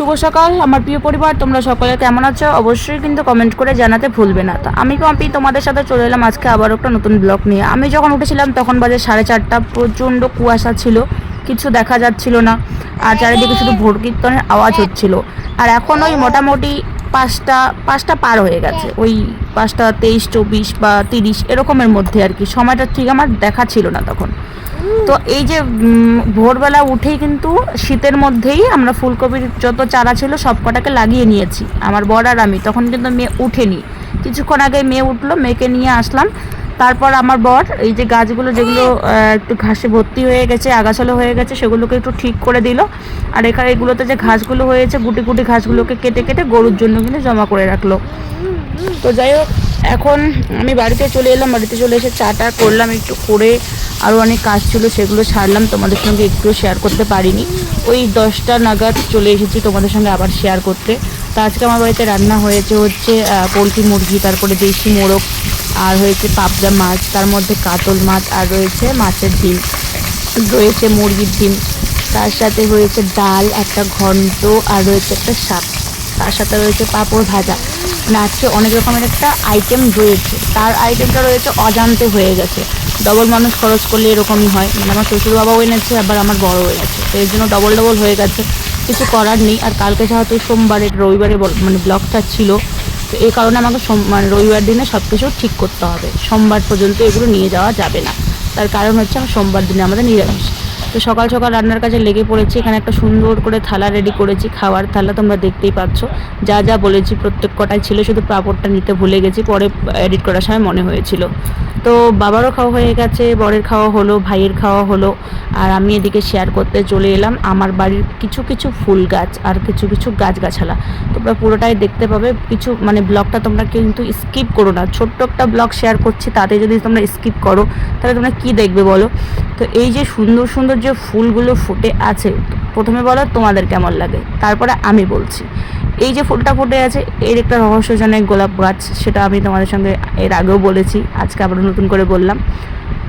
শুভ সকাল, আমার প্রিয় পরিবার, তোমরা সকলে কেমন আছো? অবশ্যই কিন্তু কমেন্ট করে জানাতে ভুলবে না। তো আমি কম্পি তোমাদের সাথে চলে এলাম আজকে আবার একটা নতুন ব্লগ নিয়ে। আমি যখন উঠেছিলাম তখন বাজে সাড়ে চারটা, প্রচণ্ড কুয়াশা ছিল, কিছু দেখা যাচ্ছিল না। আর চারিদিকে শুধু ভোর কীর্তনের আওয়াজ হচ্ছিল। আর এখন ওই মোটামুটি পাঁচটা পাঁচটা পার হয়ে গেছে। ওই পাঁচটা তেইশ, চব্বিশ বা তিরিশ, এরকমের মধ্যে আর কি। সময়টা ঠিক আমার দেখা ছিল না তখন। তো এই যে ভোরবেলা উঠেই কিন্তু শীতের মধ্যেই আমরা ফুলকপির যত চারা ছিল সব কটাকে লাগিয়ে নিয়েছি, আমার বর আর আমি। তখন কিন্তু মেয়ে উঠেনি। কিছুক্ষণ আগে মেয়ে উঠল, মেয়েকে নিয়ে আসলাম। তারপর আমার বর এই যে গাছগুলো যেগুলো একটু ঘাসে ভর্তি হয়ে গেছে, আগাছালো হয়ে গেছে, সেগুলোকে একটু ঠিক করে দিল। আর এখানে এগুলোতে যে ঘাসগুলো হয়েছে, গুটি গুটি ঘাসগুলোকে কেটে কেটে গরুর জন্য কিন্তু জমা করে রাখল। তো যাই হোক, এখন আমি বাড়িতে চলে এলাম, বাড়িতে চলে এসে চাটা করলাম একটু করে। আরও অনেক কাজ ছিল, সেগুলো ছাড়লাম তোমাদের সঙ্গে একটু শেয়ার করতে পারিনি। ওই দশটা নাগাদ চলে এসেছি তোমাদের সঙ্গে আবার শেয়ার করতে। তো আজকে আমার বাড়িতে রান্না হয়েছে হচ্ছে পোলট্রি মুরগি, তারপরে দেশি মোরগ, আর হয়েছে পাবদা মাছ, তার মধ্যে কাতল মাছ, আর রয়েছে মাছের ডিম। রয়েছে মুরগির ডিম, তার সাথে রয়েছে ডাল, একটা ঘন্ট, আর রয়েছে একটা শাক তার সাথে রয়েছে পাঁপড় ভাজা। মানে আজকে অনেক রকমের একটা আইটেম রয়েছে। তার আইটেমটা রয়েছে অজান্তে হয়ে গেছে। ডবল মানুষ খরচ করলে এরকমই হয়। মানে আমার শ্বশুর বাবাও এনেছে, আবার আমার বড় এনেছে তো এর জন্য ডবল ডবল হয়ে গেছে। কিছু করার নেই। আর কালকে যেহেতু সোমবারে, রবিবারে মানে ব্লগটা ছিল, তো এই কারণে আমাকে মানে রবিবার দিনে সব কিছু ঠিক করতে হবে। সোমবার পর্যন্ত এগুলো নিয়ে যাওয়া যাবে না। তার কারণ হচ্ছে আমার সোমবার দিনে আমাদের নিরামিষ। তো সকাল সকাল রান্নার কাজে লেগে পড়েছি। এখানে একটা সুন্দর করে থালা রেডি করেছি। খাওয়ার থালা তোমরা দেখতেই পাচ্ছ। যা যা বলেছি প্রত্যেক কটাই ছিল, শুধু পাঁপড়টা নিতে ভুলে গেছি। পরে এডিট করার সময় মনে হয়েছিল। তো বাবারও খাওয়া হয়ে গেছে, বরের খাওয়া হলো, ভাইয়ের খাওয়া হলো। আর আমি এদিকে শেয়ার করতে চলে এলাম। আমার বাড়ির কিছু কিছু ফুল গাছ আর কিছু কিছু গাছগাছালা। তোমরা পুরোটাই দেখতে পাবে। কিছু মানে ব্লগটা তোমরা কিন্তু স্কিপ করো না। ছোট্ট একটা ব্লগ শেয়ার করছি, তাতে যদি তোমরা স্কিপ করো, তাহলে তোমরা কি দেখবে বলো? তো এই যে সুন্দর সুন্দর যে ফুলগুলো ফুটে আছে, প্রথমে বলো তোমাদের কেমন লাগে, তারপরে আমি বলছি। এই যে ফুলটা ফুটে আছে, এর একটা রহস্যজনক গোলাপ গাছ, সেটা আমি তোমাদের সঙ্গে এর আগেও বলেছি, আজকে আবার নতুন করে বললাম।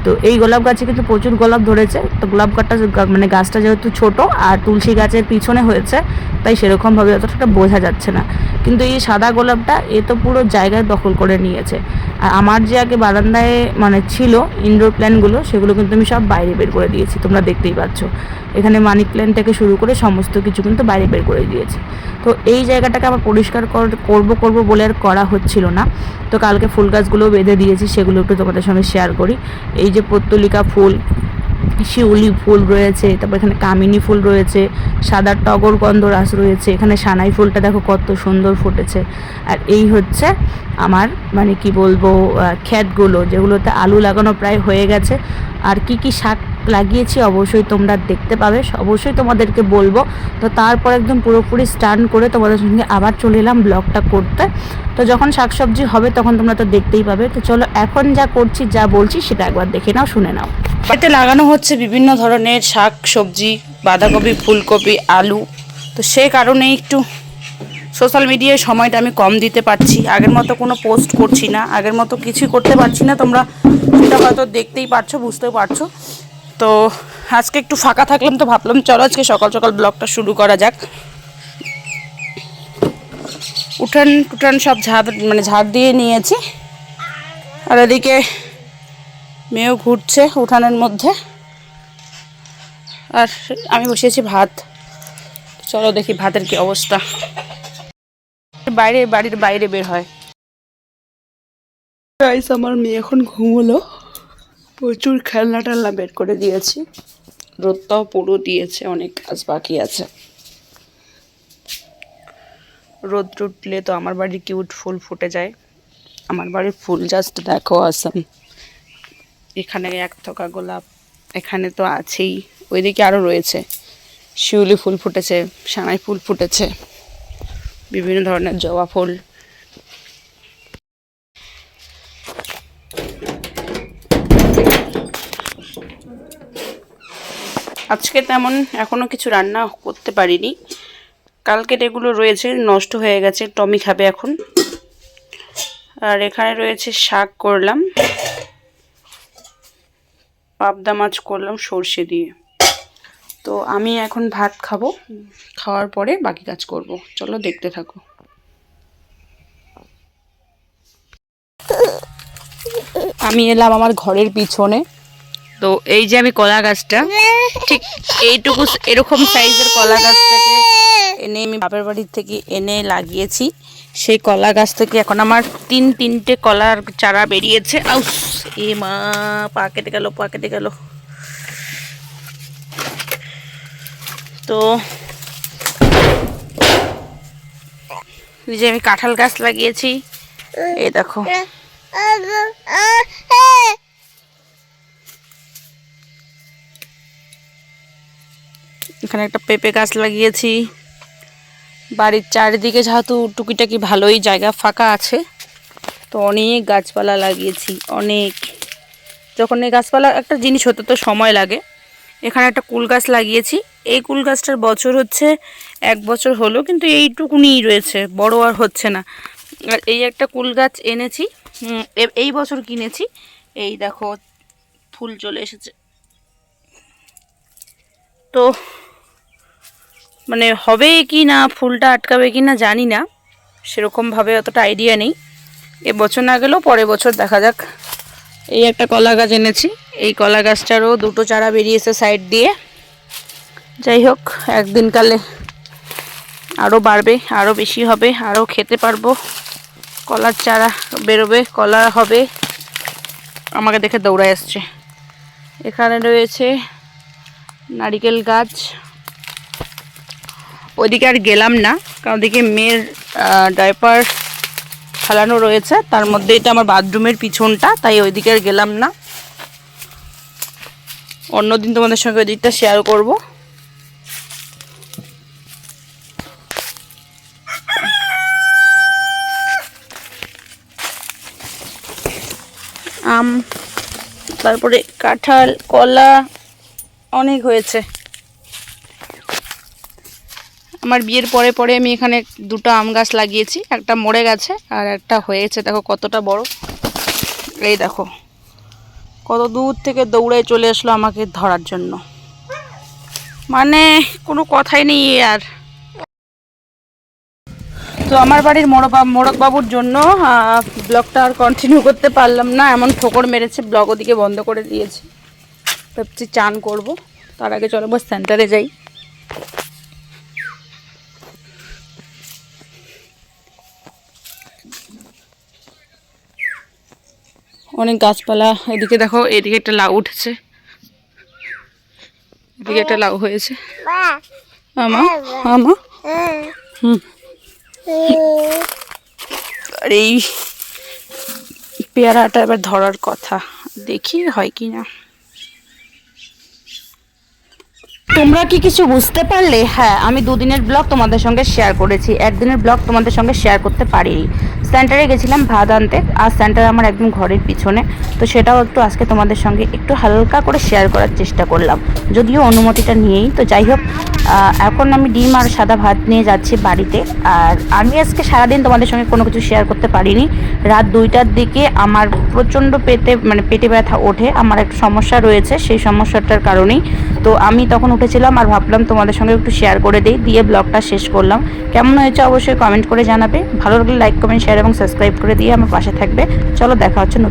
তো এই গোলাপ গাছে কিন্তু প্রচুর গোলাপ ধরেছে। তো গোলাপ গাছটা মানে গাছটা যেহেতু ছোট আর তুলসী গাছের পিছনে হয়েছে, তাই সেরকমভাবে অতটা বোঝা যাচ্ছে না। কিন্তু এই সাদা গোলাপটা এ তো পুরো জায়গায় দখল করে নিয়েছে। আর আমার যে আগে বারান্দায় মানে ছিল ইনডোর প্ল্যানগুলো সেগুলো কিন্তু আমি সব বাইরে বের করে দিয়েছি, তোমরা দেখতেই পাচ্ছ। এখানে মানি প্ল্যান্ট থেকে শুরু করে সমস্ত কিছু কিন্তু বাইরে বের করে দিয়েছে। তো এই জায়গাটাকে আবার পরিষ্কার কর- করব করব বলে আর করা হচ্ছিল না। তো কালকে ফুল গাছগুলো বেঁধে দিয়েছি, সেগুলো একটু তোমাদের সঙ্গে শেয়ার করি। এই যে পত্তলিকা ফুল, শিউলি ফুল রয়েছে, তারপর এখানে কামিনী ফুল রয়েছে, সাদা টগর গন্ধরাস রয়েছে, এখানে সানাই ফুলটা দেখো কত সুন্দর ফুটেছে। আর এই হচ্ছে আমার মানে কি বলব ক্ষেতগুলো, যেগুলোতে আলু লাগানো প্রায় হয়ে গেছে। আর কি কি শাক লাগিয়েছি অবশ্যই তোমরা দেখতে পাবে। অবশ্যই তোমাদেরকে বলব। তো তারপর একদম পুরোপুরি স্টার্ন করে তোমাদের সঙ্গে আবার চলে এলাম ব্লগটা করতে। তো যখন শাকসবজি হবে তখন তোমরা তো দেখতেই পাবে। তো চলো এখন যা করছি, যা বলছি সেটা একবার দেখে নাও, শুনে নাও। এতে লাগানো হচ্ছে বিভিন্ন ধরনের শাক, সবজি, বাঁধাকপি, ফুলকপি, আলু। তো সে কারণে একটু সোশ্যাল মিডিয়ায় সময়টা আমি কম দিতে পারছি। আগের মতো কোনো পোস্ট করছি না। আগের মতো কিছুই করতে পারছি না। তোমরা সেটা হয়তো দেখতেই পারছ, বুঝতেও পারছ। তো আজকে একটু ফাঁকা থাকলাম তো ভাবলাম, চলো আজকে সকাল সকাল ব্লগটা শুরু করা যাক। উঠান টুটান সব ঝাড় মানে ঝাড় দিয়ে নিয়েছি। আর এদিকে মেয়েও ঘুরছে উঠানের মধ্যে। আর আমি বসিয়েছি ভাত। চলো দেখি ভাতের কি অবস্থা। বাইরে, বাড়ির বাইরে বের হয়। গাইস আমার মেয়ে এখন ঘুমোলো। প্রচুর খেলনা টেলনা বের করে দিয়েছি। রোদটাও পুরো দিয়েছে, অনেক কাজ বাকি আছে। রোদ উঠলে তো আমার বাড়ির কিউট ফুল ফুটে যায়। আমার বাড়ির ফুল জাস্ট দেখো আসাম এখানে এক থকা গোলাপ, এখানে তো আছেই। ওইদিকে আরও রয়েছে। শিউলি ফুল ফুটেছে, সানাই ফুল ফুটেছে। বিভিন্ন ধরনের জবা ফুল। আজকে তেমন এখনও কিছু রান্না করতে পারিনি। কালকের এগুলো রয়েছে নষ্ট হয়ে গেছে, টমি খাবে এখন। আর এখানে রয়েছে শাক করলাম, পাবদা মাছ করলাম সর্ষে দিয়ে। তো আমি এখন ভাত খাব। খাওয়ার পরে বাকি কাজ করব। চলো দেখতে থাকো। আমি এলাম আমার ঘরের পিছনে। তো এই যে আমি কলা গাছটা ঠিক এইটুকু এরকম সাইজের কলা গাছটাকে এনে আমি বাপের বাড়ির থেকে এনে লাগিয়েছি। সেই কলা গাছ থেকে এখন আমার তিন তিনটে কলার চারা বেরিয়েছে। আউস এ মা পা কেটে গেল পা কেটে গেল। তো এই যে আমি কাঁঠাল গাছ লাগিয়েছি, এই দেখো। এখানে একটা পেঁপে গাছ লাগিয়েছি। বাড়ির চারিদিকে যেহেতু টুকিটাকি ভালোই জায়গা ফাঁকা আছে, তো অনেক গাছপালা লাগিয়েছি, অনেক। যখন এই গাছপালা একটা জিনিস হতে তো সময় লাগে এখানে একটা কুল গাছ লাগিয়েছি। এই কুল গাছটার বছর হচ্ছে এক বছর হলো, কিন্তু এইটুকুনিই রয়েছে, বড় আর হচ্ছে না। আর এই একটা কুল গাছ এনেছি এই বছর কিনেছি। এই দেখো, ফুল চলে এসেছে। তো মানে হবে কি না, ফুলটা আটকাবে কি না জানি না। সেরকমভাবে অতটা আইডিয়া নেই। এ বছর না গেলেও পরের বছর দেখা যাক। এই একটা কলা গাছ এনেছি। এই কলা গাছটারও দুটো চারা বেরিয়েছে সাইড দিয়ে। যাই হোক, একদিন কালে আরও বাড়বে আরও বেশি হবে আরও খেতে পারব। কলার চারা বেরোবে, কলা হবে। আমাকে দেখে দৌড়ায় আসছে। এখানে রয়েছে নারিকেল গাছ। ওইদিকে আর গেলাম না, কারণ ওদিকে মেয়ের ডাইপার ফেলানো রয়েছে। তার মধ্যে এটা আমার বাথরুমের পিছনটা, তাই ওইদিকে আর গেলাম না। অন্যদিন তোমাদের সঙ্গে ওই দিকটা শেয়ার করব। আম, তারপরে কাঁঠাল, কলা অনেক হয়েছে। আমার বিয়ের পরে পরে আমি এখানে দুটো আম গাছ লাগিয়েছি, একটা মরে গেছে আর একটা হয়েছে। দেখো কতটা বড়। এই দেখো। কত দূর থেকে দৌড়ে চলে আসলো আমাকে ধরার জন্য। মানে কোনো কথাই নেই আর। তো আমার বাড়ির মোড়ক মোড়ক বাবুর জন্য ব্লগটা আর কন্টিনিউ করতে পারলাম না। এমন ঠোকর মেরেছে, ব্লগ ওদিকে বন্ধ করে দিয়েছি। ভাবছি চান করব। তার আগে চলো সেন্টারে যাই। অনেক গাছপালা এদিকে দেখো এদিকে একটা লাউ উঠেছে। এদিকে একটা লাউ হয়েছে। আমা আমা। হুম। আর এই পেয়ারাটা এবার ধরার কথা। দেখি হয় কি না। তোমরা কি কিছু বুঝতে পারলে? হ্যাঁ আমি দুদিনের ব্লগ তোমাদের সঙ্গে শেয়ার করেছি। একদিনের ব্লগ তোমাদের সঙ্গে শেয়ার করতে পারিনি। সেন্টারে গেছিলাম ভাত আনতে, আর সেন্টার আমার একদম ঘরের পিছনে। তো সেটাও একটু আজকে তোমাদের সঙ্গে একটু হালকা করে শেয়ার করার চেষ্টা করলাম। যদিও অনুমতিটা নিয়েই। তো যাই হোক এখন আমি ডিম আর সাদা ভাত নিয়ে যাচ্ছি বাড়িতে। আর আমি আজকে সারাদিন তোমাদের সঙ্গে কোনো কিছু শেয়ার করতে পারিনি। রাত দুইটার দিকে আমার প্রচণ্ড পেতে মানে পেটে ব্যথা ওঠে। আমার একটা সমস্যা রয়েছে, সেই সমস্যাটার কারণেই তো আমি তখন উঠেছিলাম আর ভাবলাম তোমাদের সঙ্গে একটু শেয়ার করে দিই, দিয়ে ব্লগটা শেষ করলাম। কেমন হয়েছে অবশ্যই কমেন্ট করে জানাবে। ভালো লাগলে লাইক কমেন্ট শেয়ার এবং সাবস্ক্রাইব করে দিয়ে আমার পাশে থাকবে। চলো দেখা হচ্ছে নতুন